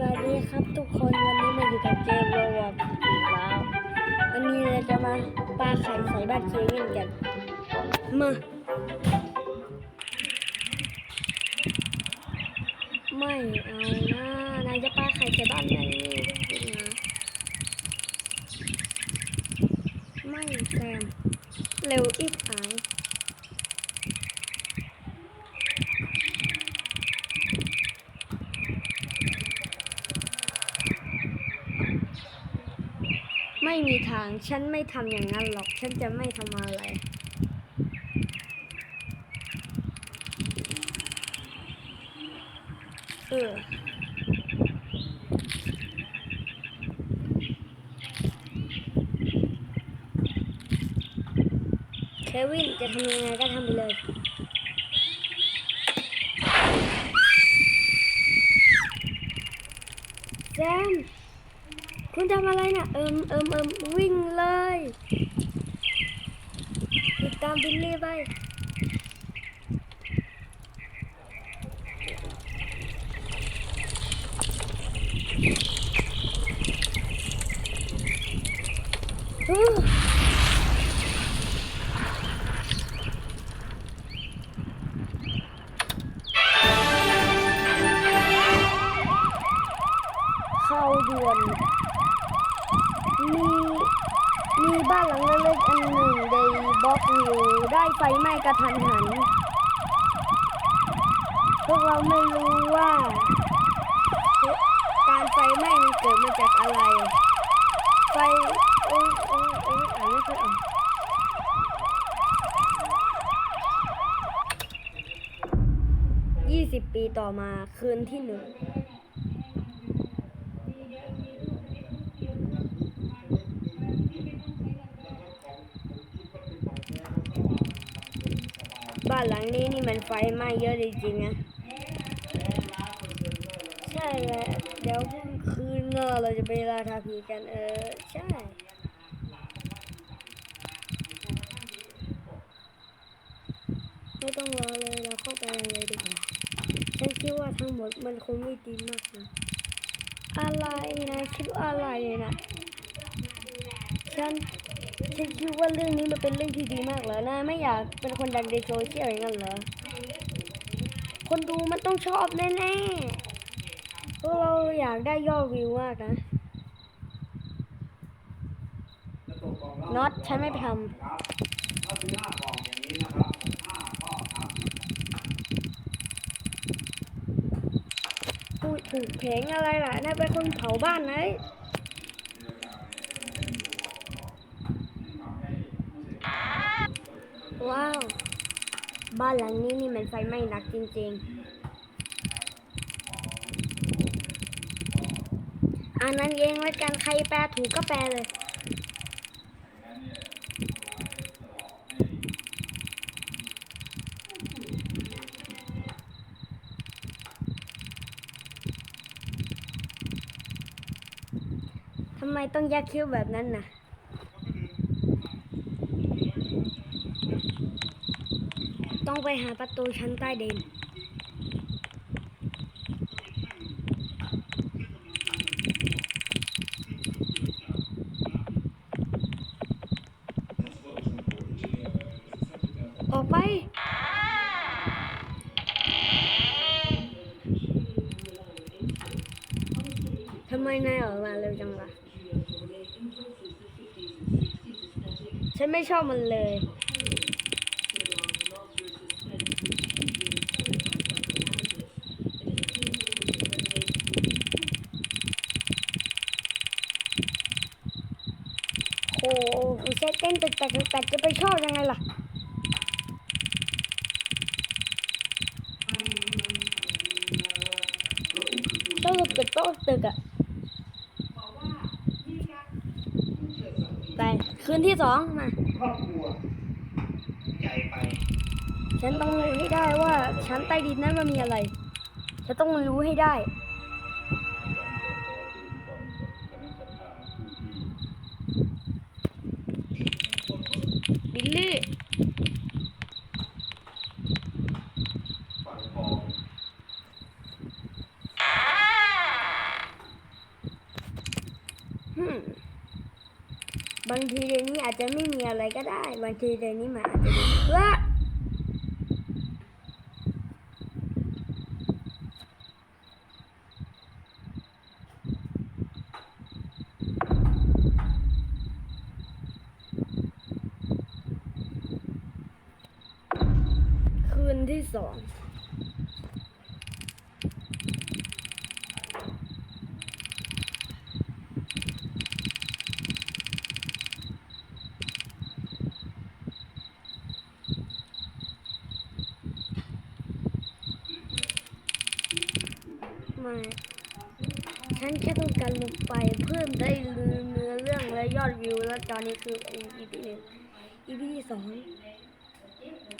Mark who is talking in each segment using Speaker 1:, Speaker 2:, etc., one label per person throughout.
Speaker 1: วัสดีครับทุกคนวันนี้มาอยู่กับเกมโรบอทอีกแล้ววันนี้เราจะมาปาไข่ใส่บ้านเควินกันมาไม่เอานะนายจะปาไข่ใส่บ้านนายนี่นะไม่แซมเร็วอีกหาย ไม่มีทาง ฉันไม่ทำอย่างนั้นหรอก ฉันจะไม่ทำอะไรเออเควินจะทำยังไงก็ทำไปเลยแซม คุณทำอะไรนะ่ะ เอิมเอิมเอิมวิ่งเลย ติดตามบิลลี่ไปเข้าด่วน มีมีบ้านหลังเล็กๆอันหนึ่งในบ ล็อกอยู่ได้ไฟไหม้กระทันหัน พวกเราไม่รู้ว่า การไฟไหม้มันเกิดมาจากอะไร ไฟโอ้ยโอ้ยโอ้ยอ่านไม่ค่อยออกยี่สิบปีต่อมาคืนที่หนึ่งานหลังนี้นี่มันไฟไหม้เยอะจริงๆนะใช่แหละเดี๋ยวพรุ่งคืนเนอะเราจะไปลาทาผีกันเออใช่ไม่ต้องรอเลยเราเข้าไปเลยดีกว่าฉันคิดว่าทั้งหมดมันคงไม่ดีมากนะอะไรนะคิดว่าอะไรนะฉัน ฉันคิดว่าเรื่องนี้มันเป็นเรื่องที่ดีมากเหรอนะ ไม่อยากเป็นคนดังในโซเชียลอย่างนั้นเหรอ คนดูมันต้องชอบแน่ๆเพวกเราอยากได้ยอดวิวมากนะน็อตฉันไม่ไปทำพูดถูกเพลงอะไรล่ะนายเป็นคนเผาบ้านไหนว้าว บ้านหลังนี้นี่มันไฟไหม้หนักจริงๆอันนั้นเองแล้วกันใครแปลถูกก็แปลเลยทำไมต้องยักคิ้วแบบนั้นน่ะอง ไปหาประตูชั้นใต้ดินออกไป ทำไมนายออกมาเร็วจังล่ะฉันไม่ชอบมันเลย โอ้โหเซตเต้นตึกตักตึกตักจะไปชอบยังไงล่ะโต๊ะตึกโต๊ะตึกอะไปคืนที่สองมา
Speaker 2: ครอบครัวใหญ่ไป
Speaker 1: ฉันต้องรู้ให้ได้ว่าชั้นใต้ดินนั้นมันมีอะไร ฉันต้องรู้ให้ได้ี่ บางทีเดนี้อาจจะไม่มีอะไรก็ได้ บางทีเดนี้มาอาจจะว่า สองไม่ฉันแค่ต้องการลงไปเพื่อได้เนื้อเรื่องและยอดวิว แล้วตอนนี้คือ EP หนึ่ง EP ที่สอง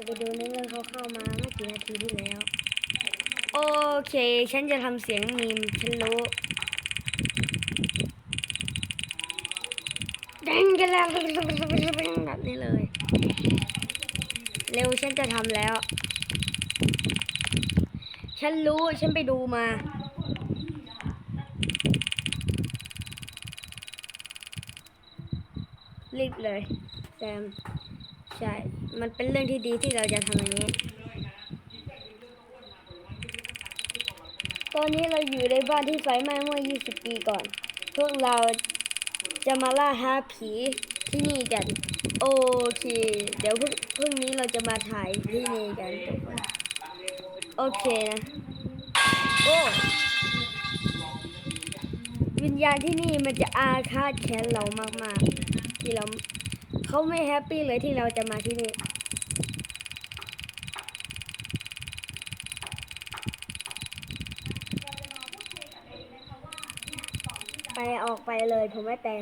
Speaker 1: จะไปดูเนื้อเรื่องเขาเข้ามาเมื่อกี่นาทีที่แล้ว โอเค ฉันจะทำเสียงมีมฉันรู้เด้งกันแล้วแบบนี้เลย เร็วฉันจะทำแล้ว ฉันรู้ฉันไปดูมารีบเลยแซม ใช่ มันเป็นเรื่องที่ดีที่เราจะทำอย่างนี้ ตอนนี้เราอยู่ในบ้านที่ไฟไหม้เมื่อ 20 ปีก่อน พวกเราจะมาล่าหาผีที่นี่กัน โอเค เดี๋ยวพรุ่งพรุ่งนี้เราจะมาถ่ายที่นี่กันทุกคน โอเคนะ โอ้ วิญญาณที่นี่มันจะอาฆาตแค้นเรามากๆ ที่เรา เขาไม่แฮปปี้เลยที่เราจะมาที่นี่ไปออกไปเลยผมไม่แต่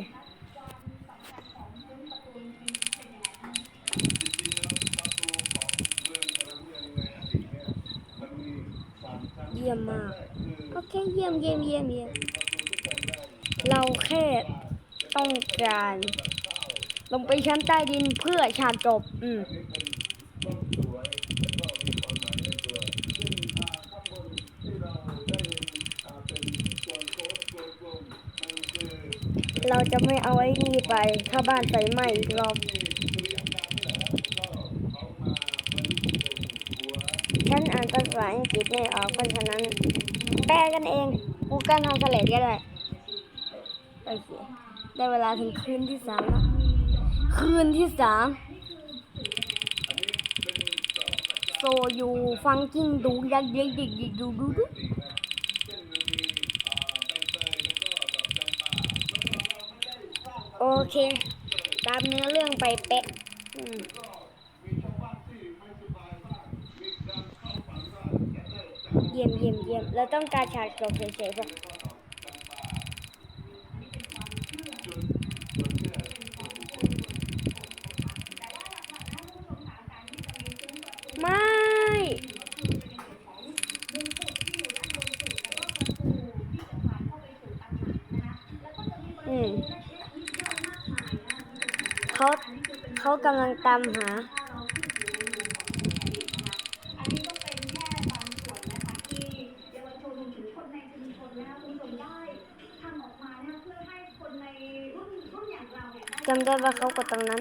Speaker 1: เยี่ยมมากโอเคเยี่ยมเยี่ยมเยี่ยมเยี่ยมเราแค่ต้องการ ลงไปชั้นใต้ดินเพื่อฉากจบ อืมเราจะไม่เอาไอ้นี่ไป ถ้าบ้านไฟไหม้อีกรอบฉันอ่านภาษาอังกฤษไม่ออกเพราะฉะนั้น แปลกันเอง Google Translate ก็ได้โอเคได้เวลาถึงคืนที่สามแล้ว คืนที่สามโซยูฟังกิ้งดูยักเด็กเด็กดิดูดูดูโอเค ตามเนื้อเรื่องไปเป๊ะเยี่ยมเยี่ยมเยี่ยมเราต้องการฉากจบเฉยๆพอไม่ อืมเขาเขา กำลังตามหา จำได้ว่าเขากดต
Speaker 3: ร
Speaker 1: ง
Speaker 3: นั้น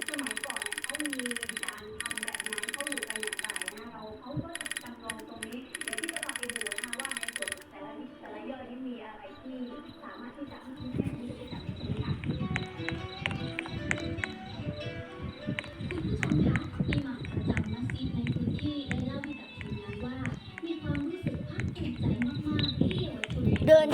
Speaker 3: เป็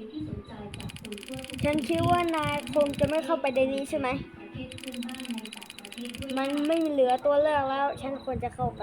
Speaker 3: นที่สนใจจากคนทั่วทุก
Speaker 1: ฉันคิดว่านายคงจะไม่เข้าไปในนี้ใช่ไหม มันไม่เหลือตัวเลือกแล้ว ฉันควรจะเข้าไป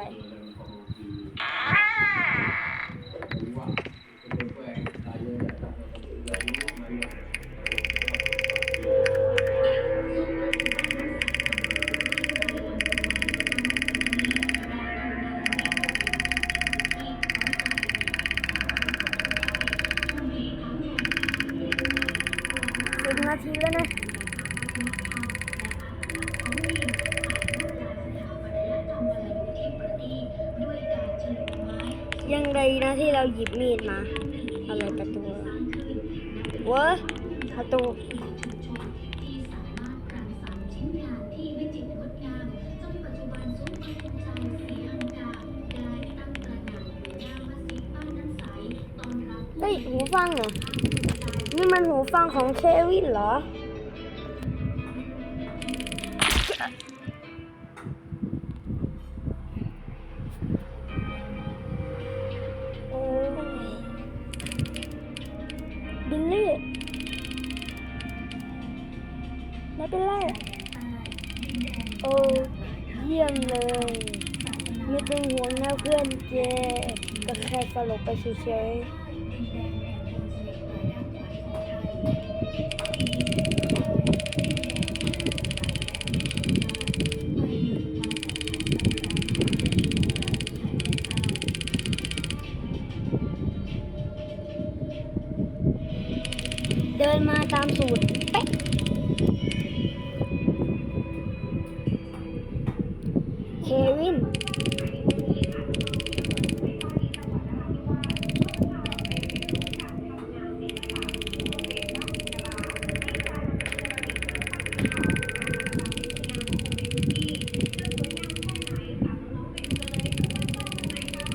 Speaker 1: ดีนะที่เราหยิบมีดมาอะไรประตูเวะประตู
Speaker 3: ที่สามารถรังสรรค์ชิ้นงานที่วิจิตรงดงามจนปัจจุบันซุ้มพระตู
Speaker 1: เฮ้ยหูฟังเหรอ นี่มันหูฟังของเควินเหรอ เพื่ก็แค่ตลกไปเฉยๆ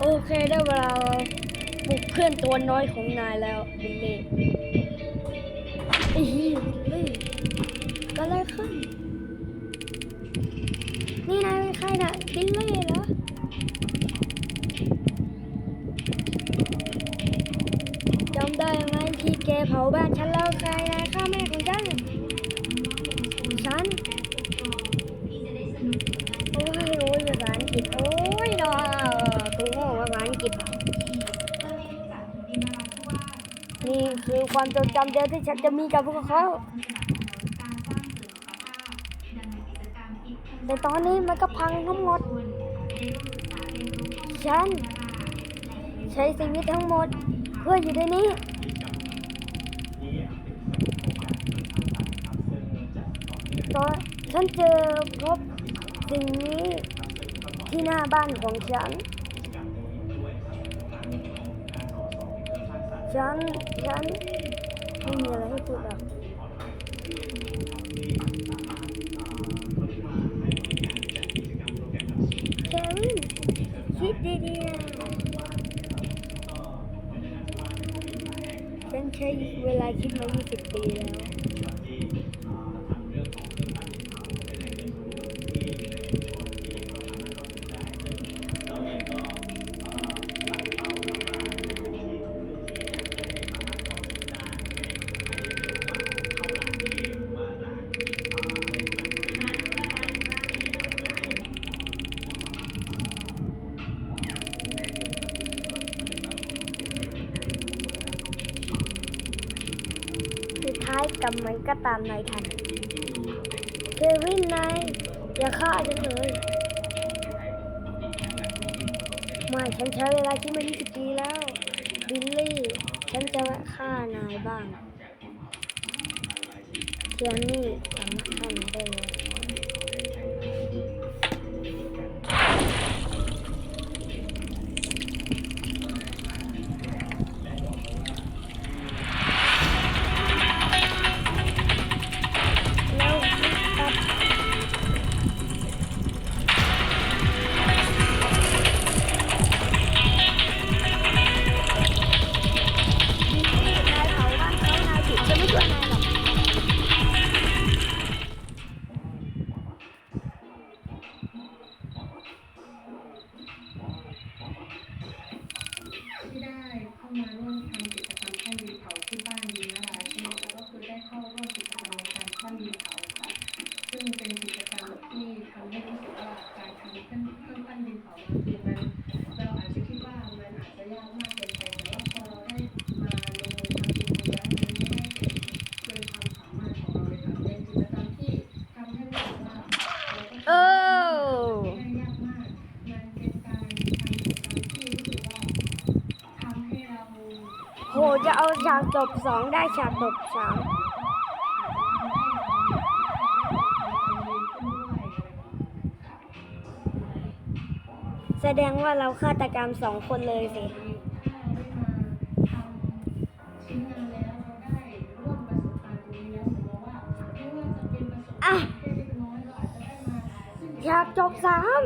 Speaker 1: โอเคได้เวลาปลุกเพื่อนตัวน้อยของนายแล้วบิลลี่อีบิลลี่ก็อะไรขึ้น นี่นายเป็นใครนะบิลลี่เหรอจำได้ไหมที่แกเผาบ้าน ความทรงจำเดียวที่ฉันจะมีกับพวกเขาแต่ตอนนี้มันก็พังทั้งหมด ฉัน ใช้ชีวิตทั้งหมด เพื่ออยู่ในนี้ตอนฉันเจอพบสิ่งนี้ที่หน้าบ้านของฉัน ฉัน ฉัน ไม่มีอะไรให้พูดหรอกเควินคิดดีๆนะฉันใช้เวลาคิดมา 20 ปีแล้ว ล้ายกับมันก็ตามนายทันเควินนายอย่าฆ่าฉันเลยไม่ฉันใช้เวลาที่มา20ปีแล้วบิลลี่ ฉันจะฆ่านายบ้างเทียนี่สามารถฆ่าได้เลย โหจะเอาฉากจบสองได้ฉากจบสามแสดงว่าเราฆาตกรรมสองคนเลยสิ
Speaker 4: อะฉากจ
Speaker 1: บสาม